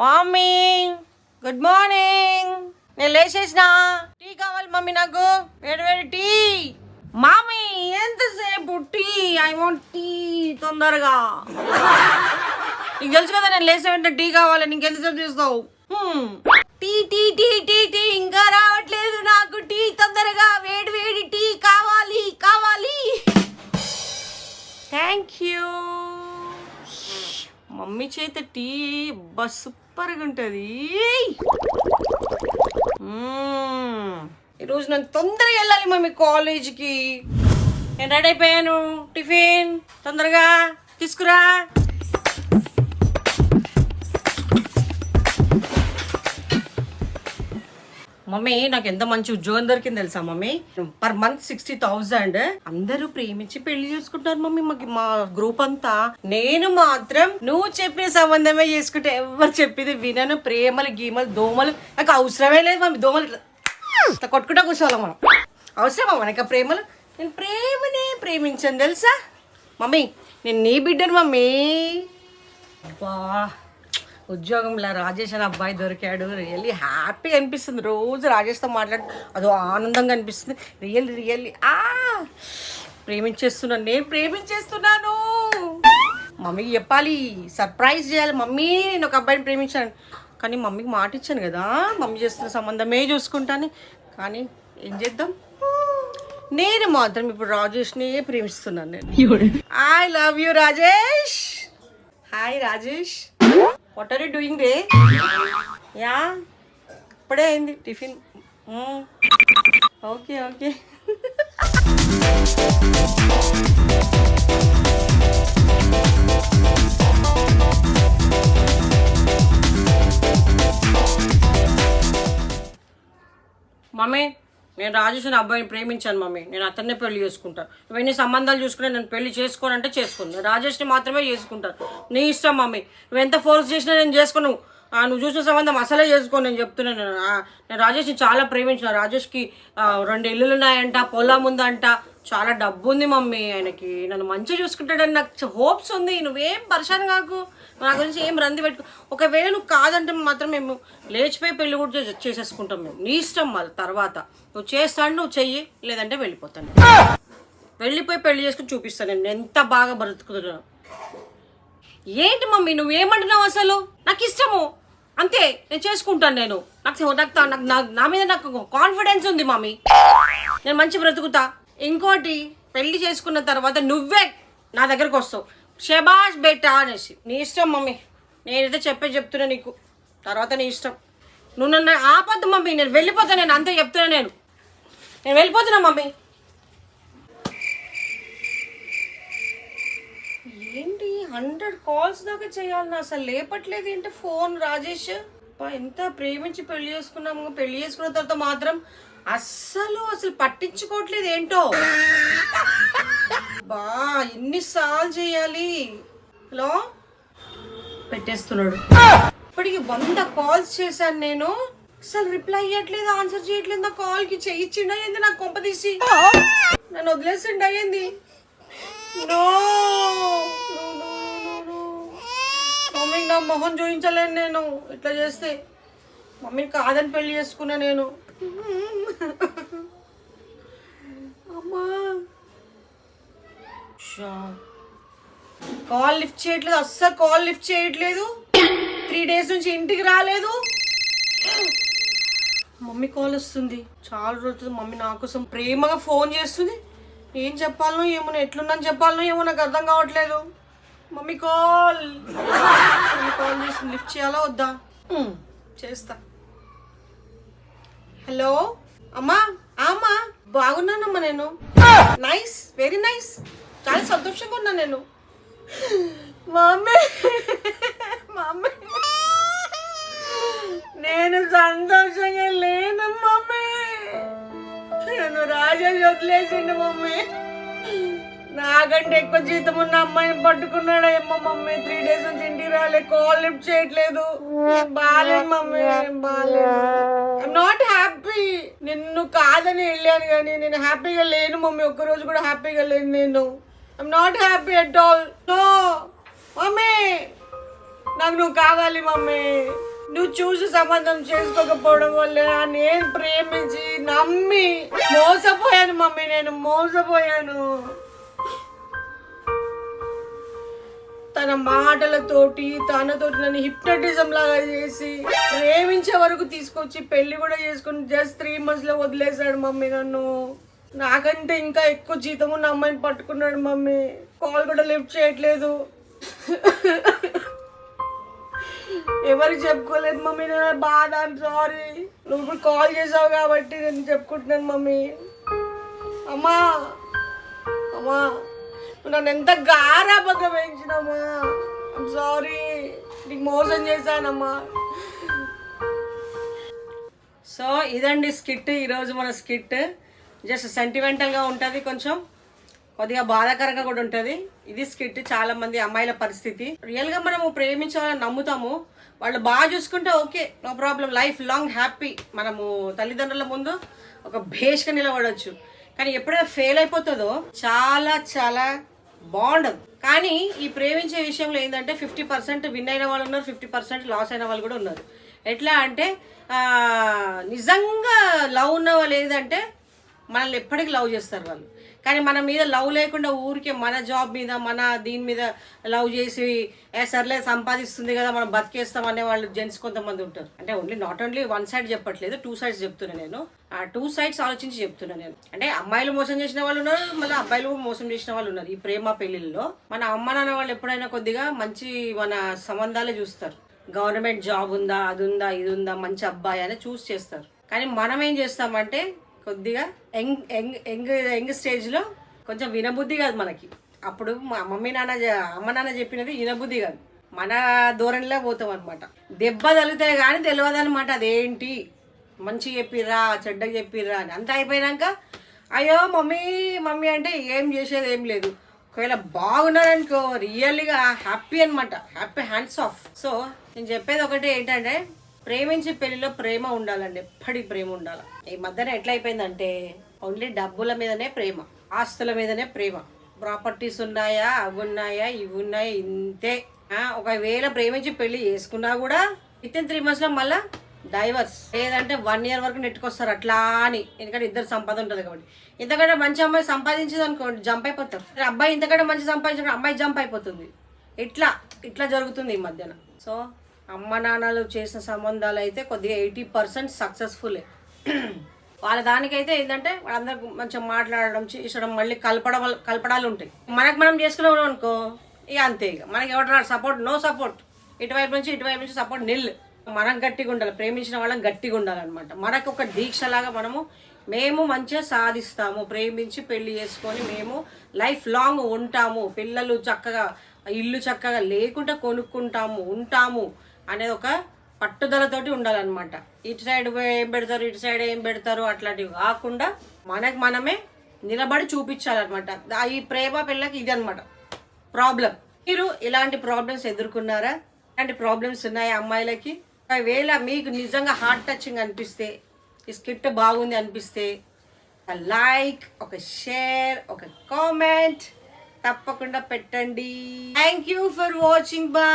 Mummy good morning నేను లేచేసిన. Tea కావాలి mummy నాకు. వేడి వేడి టీ. మమ్మీ ఎంతసేపు టీ? ఐ వాంట్ టీ తొందరగా. నీకు తెలుసు కదా నేను లేచే వెంటనే టీ కావాలి నీకు ఎంతసేపు చేస్తావు? Hmm. Tea tea tea tea tea ఇంకా రావట్లేదు నాకు టీ తొందరగా. వేడి వేడి టీ కావాలి కావాలి. థ్యాంక్ యూ మమ్మీ చేత టీ బస్ సూపర్గా ఉంటుంది. ఈరోజు నేను తొందరగా వెళ్ళాలి మమ్మీ కాలేజీకి. నేను రెడీ అయిపోయాను. టిఫిన్ తొందరగా తీసుకురా. మమ్మీ నాకు ఎంత మంచి ఉద్యోగం దొరికింది తెలుసా mummy? Per month sixty thousand అందరూ ప్రేమించి పెళ్ళి చేసుకుంటారు మమ్మీ మాకు మా గ్రూప్ అంతా. నేను మాత్రం నువ్వు చెప్పిన సంబంధమే చేసుకుంటే ఎవరు చెప్పింది వినను. ప్రేమలు గీమలు దోమలు. నాకు అవసరమే లేదు మమ్మీ దోమలు ఇట్లా కొట్టుకుంటా కూర్చోవాలి మనం. అవసరమా మనకి ప్రేమలు? నేను ప్రేమనే ప్రేమించాను తెలుసా? మమ్మీ నేను నీ బిడ్డను మమ్మీ. వా. ఉద్యోగంలో రాజేష్ అనే అబ్బాయి దొరికాడు. రియల్లీ హ్యాపీ అనిపిస్తుంది. రోజు రాజేష్తో మాట్లాడి అదో ఆనందంగా అనిపిస్తుంది. Really really. ఆ! ప్రేమించేస్తున్నాను. నేను ప్రేమించేస్తున్నాను. మమ్మీకి చెప్పాలి. సర్ప్రైజ్ చేయాలి. మమ్మీ నేను ఒక అబ్బాయిని ప్రేమించాను. కానీ మమ్మీకి మాట ఇచ్చాను కదా. మమ్మీ చేస్తున్న సంబంధమే చూసుకుంటాను. కానీ ఏం చేద్దాం? నేను మాత్రం ఇప్పుడు రాజేష్ని ప్రేమిస్తున్నాను నేను. I love you Rajesh. Hi Rajesh. What are you doing రే యా ఇప్పుడే అయింది టిఫిన్. Okay okay. మమ్మీ నేను రాజేష్ అనే అబ్బాయిని ప్రేమించాను మమ్మీ. నేను అతన్నే పెళ్ళి చేసుకుంటాను నువ్వు ఎన్ని సంబంధాలు చూసుకునే నేను పెళ్ళి చేసుకోనంటే చేసుకోను నేను రాజేష్ని మాత్రమే చేసుకుంటాను నీ ఇష్టం మమ్మీ. నువ్వు ఎంత ఫోర్స్ చేసినా నేను చేసుకోను. నువ్వు చూసిన సంబంధం అసలే చేసుకో నేను చెప్తున్నాను నేను రాజేష్ని చాలా ప్రేమించిన. రాజేష్కి రెండు ఇల్లులు ఉన్నాయంట పొలం ఉందంట. చాలా డబ్బు ఉంది మమ్మీ. ఆయనకి నన్ను మంచిగా చూసుకుంటాడని నాకు హోప్స్ ఉంది. నువ్వేం పరిశాన్ కాకు. నా గురించి ఏం రంది పెట్టుకో. ఒకవేళ నువ్వు కాదంటే మాత్రం మేము లేచిపోయి పెళ్ళి కూడా చేసేసుకుంటాం మేము. నీ ఇష్టం మళ్ళీ తర్వాత. నువ్వు చేస్తాను నువ్వు చెయ్యి. లేదంటే వెళ్ళిపోతాను. వెళ్ళిపోయి పెళ్ళి చేసుకుని చూపిస్తాను నేను. ఎంత బాగా బ్రతుకుతున్నాను. ఏంటి మమ్మీ నువ్వు ఏమంటున్నావు అసలు? నాకు ఇష్టము అంతే నేను చేసుకుంటాను నేను. నాకు నాకు నాకు నా- నా మీద నాకు కాన్ఫిడెన్స్ ఉంది మమ్మీ. నేను మంచి బ్రతుకుతా. ఇంకోటి పెళ్ళి చేసుకున్న తర్వాత నువ్వే నా దగ్గరకు వస్తావు. షబాష్ బేటా అనేసి. నీ ఇష్టం మమ్మీ. నేనైతే చెప్పే చెప్తున్నా నీకు. తర్వాత నీ ఇష్టం. నువ్వు నన్ను ఆపద్దు మమ్మీ. నేను వెళ్ళిపోతా నేను అంతే చెప్తున్నా నేను. నేను వెళ్ళిపోతున్నా మమ్మీ ఏంటి హండ్రెడ్ కాల్స్ దాకా చేయాలి నా అసలు లేపట్లేదు ఏంటి ఫోన్ రాజేష్? ఎంత ప్రేమించి పెళ్ళి చేసుకున్నాము. పెళ్ళి చేసుకున్న తర్వాత మాత్రం అస్సలు అసలు పట్టించుకోవట్లేదు ఏంటో? బా ఎన్నిసార్లు చేయాలి? హలో? పెట్టేస్తున్నాడు. ఇప్పటికి వంద కాల్స్ చేశాను నేను. అసలు రిప్లై ఇవ్వట్లేదు ఆన్సర్ చేయట్లేదు. నా కాల్కి చేయించిండ అయ్యింది నాకు కొంప తీసి. నన్ను వదిలేసిండు అయ్యింది. నో! నా మొహం చూపించలేను నేను. ఇట్లా చేస్తే మమ్మీని కాదని పెళ్ళి చేసుకున్నా నేను. అమ్మా. షా. కాల్ లిఫ్ట్ చేయట్లేదు. అస్సలు కాల్ లిఫ్ట్ చేయట్లేదు. త్రీ డేస్ నుంచి ఇంటికి రాలేదు. మమ్మీ కాల్ వస్తుంది. చాలా రోజులు మమ్మీ నా కోసం ప్రేమగా ఫోన్ చేస్తుంది. ఏం చెప్పాలనో ఏమో నేను ఎట్లున్నాను చెప్పాలనో ఏమో నాకు అర్థం కావట్లేదు. Mummy call. మమ్మీ కాల్ చేస్తుంది లిఫ్ట్ చేయాలా వద్దా? చేస్తా. హలో? అమ్మా అమ్మా బాగున్నానమ్మా నేను. నైస్ వెరీ నైస్ చాలా సంతోషంగా ఉన్నా నేను. మమ్మీ మమ్మీ నేను సంతోషంగా లేను మమ్మీ నేను రాజేష్ వదిలేసిండు మమ్మీ నాకంటే ఎక్కువ జీతం ఉన్న అమ్మాయిని పట్టుకున్నాడు అమ్మ మమ్మీ. త్రీ డేస్ నుంచి ఇంటికి రాలే కాల్ లిఫ్ట్ చేయట్లేదు. బాగాలేదు మమ్మీ బాగాలేదు ఐఎమ్ నాట్ హ్యాపీ నిన్ను కాదని వెళ్ళాను కానీ నేను హ్యాపీగా లేను మమ్మీ. ఒక్కరోజు కూడా హ్యాపీగా లేను నేను. I'm not happy at all no mummy నాకు నువ్వు కావాలి మమ్మీ. నువ్వు చూసి సంబంధం చేసుకోకపోవడం వల్ల నేను ప్రేమించి నమ్మి మోసపోయాను మమ్మీ. నేను మోసపోయాను. తన మాటలతోటి తనతోటి నన్ను హిప్నటిజం లాగా చేసి ప్రేమించే వరకు తీసుకొచ్చి పెళ్ళి కూడా చేసుకుని జస్ట్ త్రీ మంత్స్లో వదిలేశాడు మమ్మీ నన్ను. నాకంటే ఇంకా ఎక్కువ జీతం ఉన్న అమ్మాయిని పట్టుకున్నాడు మమ్మీ. కాల్ కూడా లిఫ్ట్ చేయట్లేదు. ఎవరు చెప్పుకోలేదు మమ్మీ నేను బాధ సారీ నువ్వు ఇప్పుడు కాల్ చేసావు కాబట్టి నేను చెప్పుకుంటున్నాను మమ్మీ. అమ్మా అమ్మా నన్ను ఎంత గారాబగా మోసం చేశానమ్మా. సో ఇదండి స్కిట్. ఈరోజు మన స్కిట్. జస్ట్ సెంటిమెంటల్గా ఉంటుంది కొంచెం. కొద్దిగా బాధాకరంగా కూడా ఉంటుంది. ఇది స్కిట్ చాలా మంది అమ్మాయిల పరిస్థితి. రియల్గా మనము ప్రేమించాలని నమ్ముతాము. వాళ్ళు బాగా చూసుకుంటే okay no problem. Life long happy. మనము తల్లిదండ్రుల ముందు ఒక భేష్గా నిలబడవచ్చు కానీ ఎప్పుడైనా ఫెయిల్ అయిపోతుందో చాలా చాలా బాగుండదు కానీ ఈ ప్రేమించే విషయంలో ఏంటంటే ఫిఫ్టీ పర్సెంట్ విన్ అయిన వాళ్ళు ఉన్నారు ఫిఫ్టీ పర్సెంట్ లాస్ అయిన వాళ్ళు కూడా ఉన్నారు. ఎట్లా అంటే నిజంగా లవ్ ఉన్న వాళ్ళు ఏదంటే మనల్ని ఎప్పటికీ లవ్ చేస్తారు వాళ్ళు. కానీ మన మీద లవ్ లేకుండా ఊరికే మన జాబ్ మీద మన దీని మీద లవ్ చేసి ఏ సర్లే సంపాదిస్తుంది కదా మనం బతికేస్తాం అనే వాళ్ళు జెంట్స్ కొంతమంది ఉంటారు. అంటే only not only one side చెప్పట్లేదు టూ సైడ్స్ చెప్తున్నాను నేను. ఆ టూ సైడ్స్ ఆలోచించి చెప్తున్నాను నేను. అంటే అమ్మాయిలు మోసం చేసిన వాళ్ళు ఉన్నారు మళ్ళీ అబ్బాయిలు మోసం చేసిన వాళ్ళు ఉన్నారు. ఈ ప్రేమ పెళ్ళిల్లో మన అమ్మ నాన్న వాళ్ళు ఎప్పుడైనా కొద్దిగా మంచి మన సంబంధాలే చూస్తారు. గవర్నమెంట్ జాబ్ ఉందా అది ఉందా ఇది ఉందా మంచి అబ్బాయి అని చూస్ చేస్తారు. కానీ మనం ఏం చేస్తామంటే కొద్దిగా యంగ్ యంగ్ యంగ్ యంగ్ స్టేజ్లో కొంచెం వినబుద్ధి కాదు మనకి. అప్పుడు మా మమ్మీ నాన్న అమ్మ నాన్న చెప్పినది వినబుద్ధి కాదు. మన ధోరణిలో పోతాం అనమాట దెబ్బ తగిలితే కానీ తెలియదు అనమాట అదేంటి? మంచి చెప్పిర్రా చెడ్డగా చెప్పిర్రా అని. అంతా అయిపోయినాక అయ్యో మమ్మీ మమ్మీ అంటే ఏం చేసేది ఏం లేదు. ఒకవేళ బాగున్నారనుకో రియల్గా హ్యాపీ అనమాట హ్యాపీ హ్యాండ్స్ ఆఫ్. సో నేను చెప్పేది ఒకటి ఏంటంటే ప్రేమించే పెళ్ళిలో ప్రేమ ఉండాలండి. ఎప్పటికి ప్రేమ ఉండాలి. ఈ మధ్యన ఎట్లయిపోయిందంటే ఓన్లీ డబ్బుల మీదనే ప్రేమ. ఆస్తుల మీదనే ప్రేమ. ప్రాపర్టీస్ ఉన్నాయా అవి ఉన్నాయా ఇవి ఉన్నాయా ఇంతే. ఒకవేళ ప్రేమించి పెళ్ళి చేసుకున్నా కూడా విత్ ఇన్ త్రీ మంత్స్లో మళ్ళా డైవర్స్. లేదంటే వన్ ఇయర్ వరకు నెట్టుకొస్తారు అట్లా అని. ఎందుకంటే ఇద్దరు సంపద ఉంటుంది కాబట్టి. ఇంతకంటే మంచి అమ్మాయి సంపాదించింది అనుకోండి జంప్ అయిపోతారు అబ్బాయి ఇంతకంటే మంచి సంపాదించిన అమ్మాయి జంప్ అయిపోతుంది. ఇట్లా ఇట్లా జరుగుతుంది ఈ మధ్యన. సో అమ్మ నాన్నలు చేసిన సంబంధాలు అయితే కొద్దిగా ఎయిటీ పర్సెంట్ సక్సెస్ఫుల్లే వాళ్ళ దానికైతే ఏంటంటే వాళ్ళందరూ మంచిగా మాట్లాడడం చేసడం మళ్ళీ కలపడం కలపడాలు ఉంటాయి. మనకు మనం చేసుకున్నాం అనుకో ఇక అంతే ఇక. మనకి ఎవరు సపోర్ట్ నో సపోర్ట్. ఇటువైపు నుంచి ఇటువైపు నుంచి సపోర్ట్ నిల్. మనం గట్టిగా ఉండాలి ప్రేమించిన వాళ్ళం గట్టిగా ఉండాలన్నమాట. మనకు ఒక దీక్షలాగా మనము మేము మంచిగా సాధిస్తాము. ప్రేమించి పెళ్ళి చేసుకొని మేము లైఫ్ లాంగ్ ఉంటాము. పిల్లలు చక్కగా ఇల్లు చక్కగా లేకుండా కొనుక్కుంటాము ఉంటాము. అనేది ఒక పట్టుదలతోటి ఉండాలన్నమాట. ఇటు సైడ్ ఏం పెడతారు ఇటు సైడ్ ఏం పెడతారు అట్లాంటివి కాకుండా మనకు మనమే నిలబడి చూపించాలన్నమాట. ఈ ప్రేమ పిల్లకి ఇది అనమాట ప్రాబ్లం. మీరు ఇలాంటి ప్రాబ్లమ్స్ ఎదుర్కొన్నారా? ఇలాంటి ప్రాబ్లమ్స్ ఉన్నాయి అమ్మాయిలకి? ఒకవేళ మీకు నిజంగా హార్ట్ టచింగ్ అనిపిస్తే ఈ స్క్రిప్ట్ బాగుంది అనిపిస్తే ఒక లైక్ ఒక షేర్ ఒక కామెంట్ తప్పకుండా పెట్టండి. Thank you for watching. బా